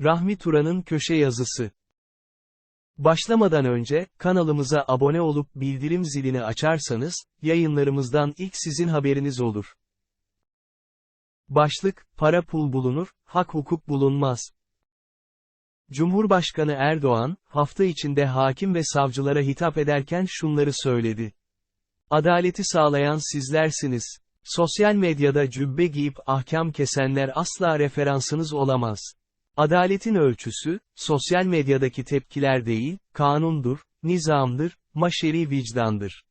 Rahmi Turan'ın köşe yazısı. Başlamadan önce, kanalımıza abone olup bildirim zilini açarsanız, yayınlarımızdan ilk sizin haberiniz olur. Başlık, para pul bulunur, hak hukuk bulunmaz. Cumhurbaşkanı Erdoğan, hafta içinde hakim ve savcılara hitap ederken şunları söyledi. Adaleti sağlayan sizlersiniz. Sosyal medyada cübbe giyip ahkam kesenler asla referansınız olamaz. Adaletin ölçüsü, sosyal medyadaki tepkiler değil, kanundur, nizamdır, maşeri vicdandır.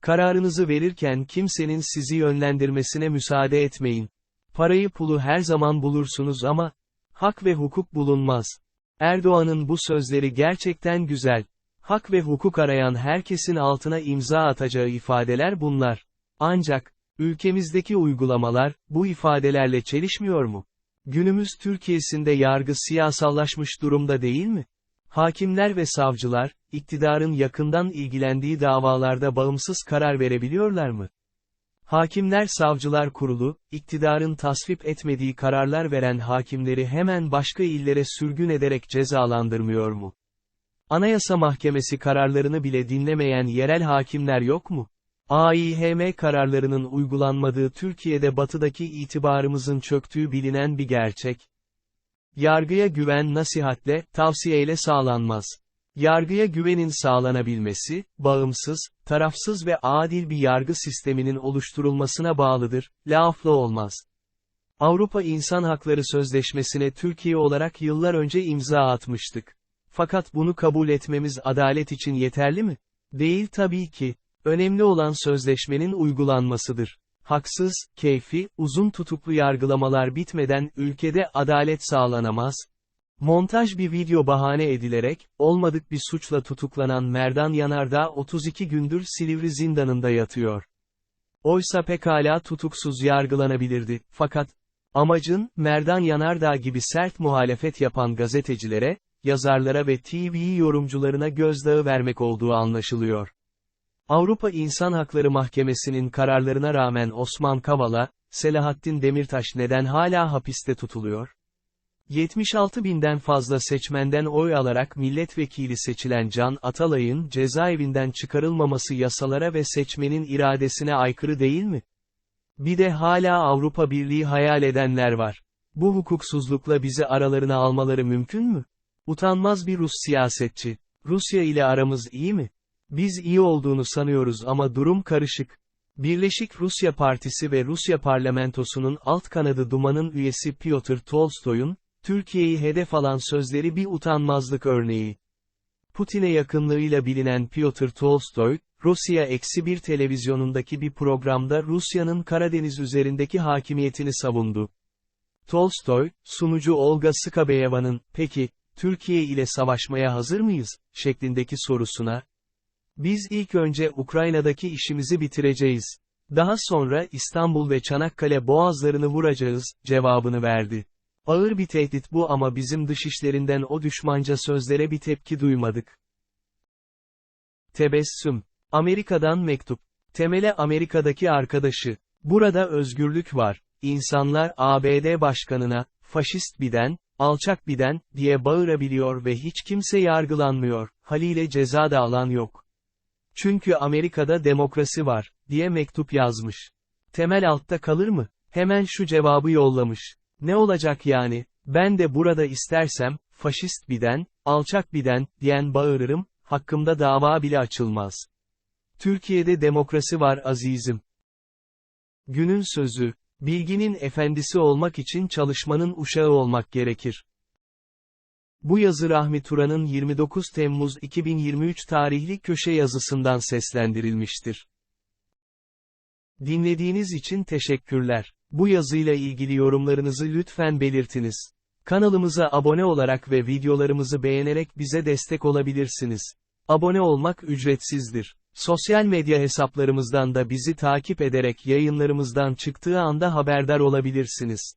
Kararınızı verirken kimsenin sizi yönlendirmesine müsaade etmeyin. Parayı pulu her zaman bulursunuz ama, hak ve hukuk bulunmaz. Erdoğan'ın bu sözleri gerçekten güzel. Hak ve hukuk arayan herkesin altına imza atacağı ifadeler bunlar. Ancak, ülkemizdeki uygulamalar, bu ifadelerle çelişmiyor mu? Günümüz Türkiye'sinde yargı siyasallaşmış durumda değil mi? Hakimler ve savcılar, iktidarın yakından ilgilendiği davalarda bağımsız karar verebiliyorlar mı? Hakimler Savcılar Kurulu, iktidarın tasvip etmediği kararlar veren hakimleri hemen başka illere sürgün ederek cezalandırmıyor mu? Anayasa Mahkemesi kararlarını bile dinlemeyen yerel hakimler yok mu? AİHM kararlarının uygulanmadığı Türkiye'de batıdaki itibarımızın çöktüğü bilinen bir gerçek. Yargıya güven nasihatle, tavsiyeyle sağlanmaz. Yargıya güvenin sağlanabilmesi, bağımsız, tarafsız ve adil bir yargı sisteminin oluşturulmasına bağlıdır, lafla olmaz. Avrupa İnsan Hakları Sözleşmesi'ne Türkiye olarak yıllar önce imza atmıştık. Fakat bunu kabul etmemiz adalet için yeterli mi? Değil tabii ki. Önemli olan sözleşmenin uygulanmasıdır. Haksız, keyfi, uzun tutuklu yargılamalar bitmeden ülkede adalet sağlanamaz. Montaj bir video bahane edilerek, olmadık bir suçla tutuklanan Merdan Yanardağ 32 gündür Silivri zindanında yatıyor. Oysa pekala tutuksuz yargılanabilirdi, fakat, amacın, Merdan Yanardağ gibi sert muhalefet yapan gazetecilere, yazarlara ve TV yorumcularına gözdağı vermek olduğu anlaşılıyor. Avrupa İnsan Hakları Mahkemesi'nin kararlarına rağmen Osman Kavala, Selahattin Demirtaş neden hala hapiste tutuluyor? 76 binden fazla seçmenden oy alarak milletvekili seçilen Can Atalay'ın cezaevinden çıkarılmaması yasalara ve seçmenin iradesine aykırı değil mi? Bir de hala Avrupa Birliği hayal edenler var. Bu hukuksuzlukla bizi aralarına almaları mümkün mü? Utanmaz bir Rus siyasetçi. Rusya ile aramız iyi mi? Biz iyi olduğunu sanıyoruz ama durum karışık. Birleşik Rusya Partisi ve Rusya parlamentosunun alt kanadı Duma'nın üyesi Piotr Tolstoy'un, Türkiye'yi hedef alan sözleri bir utanmazlık örneği. Putin'e yakınlığıyla bilinen Piotr Tolstoy, Rusya Eksi bir televizyonundaki bir programda Rusya'nın Karadeniz üzerindeki hakimiyetini savundu. Tolstoy, sunucu Olga Skabeyeva'nın, peki, Türkiye ile savaşmaya hazır mıyız, şeklindeki sorusuna, biz ilk önce Ukrayna'daki işimizi bitireceğiz. Daha sonra İstanbul ve Çanakkale boğazlarını vuracağız, cevabını verdi. Ağır bir tehdit bu ama bizim dışişlerinden o düşmanca sözlere bir tepki duymadık. Tebessüm. Amerika'dan mektup. Temele Amerika'daki arkadaşı. Burada özgürlük var. İnsanlar ABD başkanına, faşist biden, alçak biden, diye bağırabiliyor ve hiç kimse yargılanmıyor, haliyle ceza da alan yok. Çünkü Amerika'da demokrasi var, diye mektup yazmış. Temel altta kalır mı? Hemen şu cevabı yollamış. Ne olacak yani, ben de burada istersem, faşist biden, alçak biden, diyen bağırırım, hakkımda dava bile açılmaz. Türkiye'de demokrasi var azizim. Günün sözü, bilginin efendisi olmak için çalışmanın uşağı olmak gerekir. Bu yazı Rahmi Turan'ın 29 Temmuz 2023 tarihli köşe yazısından seslendirilmiştir. Dinlediğiniz için teşekkürler. Bu yazıyla ilgili yorumlarınızı lütfen belirtiniz. Kanalımıza abone olarak ve videolarımızı beğenerek bize destek olabilirsiniz. Abone olmak ücretsizdir. Sosyal medya hesaplarımızdan da bizi takip ederek yayınlarımızdan çıktığı anda haberdar olabilirsiniz.